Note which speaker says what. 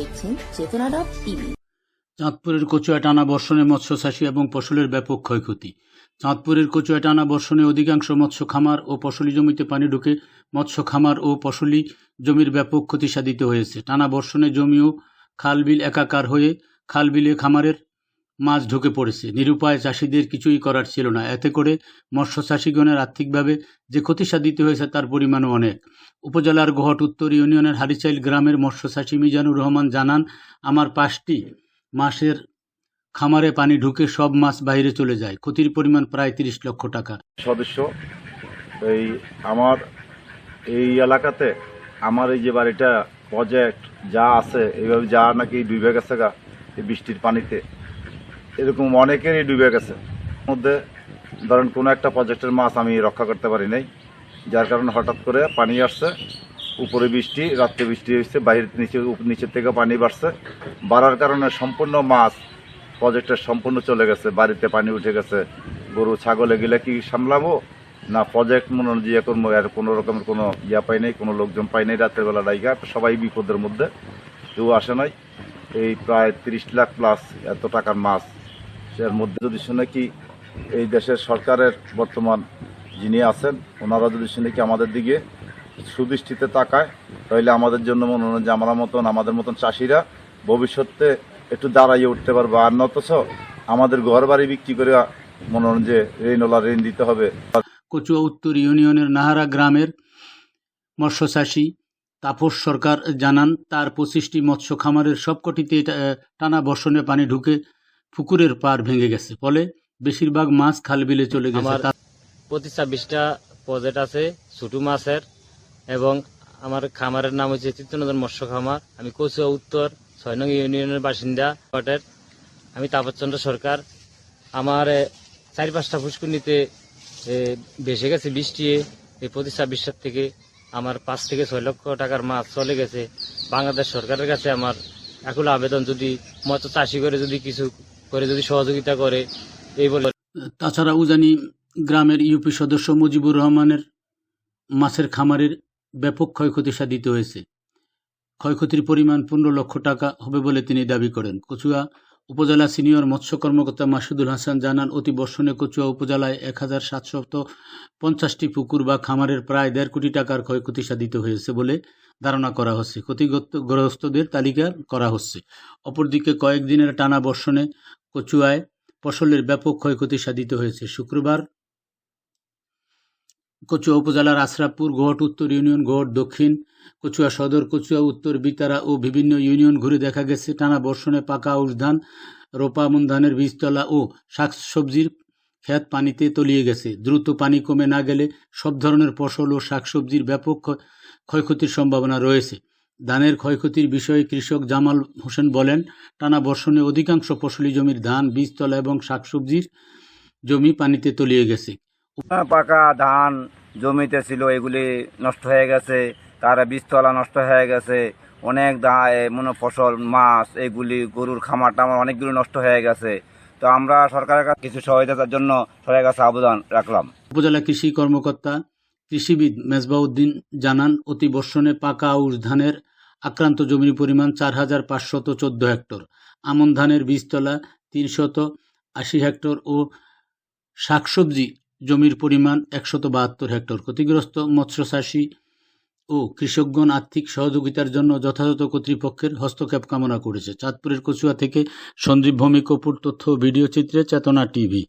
Speaker 1: দেখছেন চেতনা dot TV.
Speaker 2: চাঁদপুরের কচুয়া টানা বর্ষণে মৎস্য চাষী এবং ফসলের ব্যাপক ক্ষয়ক্ষতি। চাঁদপুরের কচুয়া টানা বর্ষণে অধিকাংশ মৎস্য খামার ও ফসলি জমিতে পানি ঢুকে মৎস্য খামার ও ফসলি জমির ব্যাপক ক্ষতি সাধিত হয়েছে। টানা বর্ষণে জমিও খালবিল একাকার হয়ে খালবিলে খামারের মাছ ঢুকে পড়েছে। নিরুপায় চাষিদের কিছুই করার ছিল না। এতে করে মৎস্য চাষিগণের আর্থিকভাবে যে ক্ষতি সাধিত হয়েছে তার পরিমাণও অনেক। উপজেলার গোহট উত্তর ইউনিয়নের হারিচাইল গ্রামের মৎস্য চাষী মিজানুর রহমান জানান, আমার পাঁচটি মাসের খামারে পানি ঢুকে সব মাছ বাইরে চলে যায়। ক্ষতির পরিমাণ প্রায় তিরিশ লক্ষ টাকা।
Speaker 3: সদস্য, এই আমার এই এলাকাতে আমার এই যে বাড়িটা প্রজেক্ট যা আছে, এইভাবে যা নাকি ডুবে গেছে গা এই বৃষ্টির পানিতে এরকম অনেকেরই ডুবে গেছে। মধ্যে ধরেন কোনো একটা প্রজেক্টের মাছ আমি রক্ষা করতে পারি নাই, যার কারণে হঠাৎ করে পানি আসছে, উপরে বৃষ্টি, রাত্রে বৃষ্টি হয়েছে, বাইরে নিচে নিচের থেকে পানি বাড়ছে। বাড়ার কারণে সম্পূর্ণ মাছ প্রজেক্টের সম্পূর্ণ চলে গেছে, বাড়িতে পানি উঠে গেছে। গরু, ছাগলে গেলে কি সামলাবো? না প্রজেক্ট মনে ইয়ে করব, আর কোনো রকমের কোনো ইয়া পাই নাই, কোনো লোকজন পাই নাই রাতের ডাইগা সবাই বিপদের মধ্যে কেউ আসে নাই। এই প্রায় তিরিশ লাখ প্লাস এত টাকার মাছ এর মধ্যে যদি শুনে কি এই দেশের সরকারের বর্তমান যিনি আছেন, ওনারা যদি শুনে কি আমাদের দিকে সুদৃষ্টিতে তাকায়, তাহলে আমাদের জন্য মনে হয় যে আমরা মতন, আমাদের মতন চাষিরা ভবিষ্যতে একটু দাঁড়াইয়ে উঠতে পারব। আর নতছ আমাদের ঘর বাড়ি বিক্রি করে মনে হয় যে ঋণ ওলা ঋণ দিতে হবে।
Speaker 2: কচুয়া উত্তর ইউনিয়নের নাহারা গ্রামের মৎস্য চাষী তাপস সরকার জানান, তার পঁচিশটি মৎস্য খামারের সবকটিতে টানা বর্ষণে পানি ঢুকে পুকুরের পার ভেঙে গেছে। ফলে বেশিরভাগ মাছ খালবিলে চলে গেছে।
Speaker 4: আমার- প্রতি ছাব্বিশটা প্রজেক্ট আছে ছোটো মাছের এবং আমার খামারের নাম হচ্ছে চিত্তনগর মৎস্য খামার। আমি কচুয়া উত্তর ছয় নং ইউনিয়নের বাসিন্দা কটের আমি তাপসচন্দ্র সরকার। আমার চারি পাঁচটা ফুসকুনিতে ভেসে গেছে বৃষ্টি। এই প্রতি ছাব্বিশটার থেকে আমার পাঁচ থেকে ছয় লক্ষ টাকার মাছ চলে গেছে। বাংলাদেশ সরকারের কাছে আমার এখন আবেদন। যদি মতো চাষি করে যদি কিছু করে যদি সহযোগিতা করে, এই বলে
Speaker 2: তাছাড়া উজানি গ্রামের ইউপি সদস্য মুজিবুর রহমানের মাছের খামারের ব্যাপক ক্ষয়ক্ষতি সাধিত হয়েছে। ক্ষয়ক্ষতির পরিমাণ পনেরো লক্ষ টাকা হবে বলে তিনি দাবি করেন। কচুয়া উপজেলা সিনিয়র মৎস্য কর্মকর্তা মাসুদুল হাসান জানান, অতি বর্ষণে কচুয়া উপজেলায় এক হাজার সাতশত পঞ্চাশটি পুকুর বা খামারের প্রায় দেড় কোটি টাকার ক্ষয়ক্ষতি সাধিত হয়েছে বলে ধারণা করা হচ্ছে। ক্ষতিগ্রস্তদের তালিকা করা হচ্ছে। অপরদিকে কয়েকদিনের টানা বর্ষণে কচুয়ায় ফসলের ব্যাপক ক্ষয়ক্ষতি সাধিত হয়েছে। শুক্রবার কচুয়া উপজেলার আশরাফপুর, গোহট উত্তর ইউনিয়ন, গোহট দক্ষিণ, কচুয়া সদর, কচুয়া উত্তর বিতারা ও বিভিন্ন ইউনিয়ন ঘুরে দেখা গেছে। টানা বর্ষণে পাকা আউশ ধান, রোপা ধানের বীজতলা ও শাকসবজির ক্ষেত পানিতে তলিয়ে গেছে। দ্রুত পানি কমে না গেলে সব ধরনের ফসল ও শাকসবজির ব্যাপক ক্ষয়- ক্ষয়ক্ষতির সম্ভাবনা রয়েছে। ধানের ক্ষয়ক্ষতির বিষয়ে কৃষক জামাল হোসেন বলেন টানা বর্ষণে অধিকাংশ ফসলি জমির ধান বীজতলা এবং শাকসবজির জমি পানিতে তলিয়ে গেছে।
Speaker 5: পাকা ধান জমিতে ছিল এগুলি নষ্ট হয়ে গেছে তার বীজতলা নষ্ট হয়ে গেছে অনেক মনে ফসল মাছ এগুলি গরুর খামার টামার অনেকগুলো নষ্ট হয়ে গেছে। তো আমরা সরকারের কাছে কিছু সহায়তার জন্য সরকারের কাছে আবেদন রাখলাম।
Speaker 2: উপজেলা কৃষি কর্মকর্তা কৃষিবিদ মেজবাউদ্দিন জানান, অতি বর্ষণে পাকা আউশ ধানের আক্রান্ত জমির পরিমাণ চার হাজার পাঁচশত চোদ্দ হেক্টর। আমন ধানের বীজতলা তিনশত আশি হেক্টর ও শাকসবজি জমির পরিমাণ একশত বাহাত্তর হেক্টর। ক্ষতিগ্রস্ত মৎস্য চাষী ও কৃষকগণ আর্থিক সহযোগিতার জন্য যথাযথ কর্তৃপক্ষের হস্তক্ষেপ কামনা করেছে। চাঁদপুরের কচুয়া থেকে সঞ্জীব ভৌমিক অপুর তথ্য ভিডিও চিত্রে চেতনা টিভি।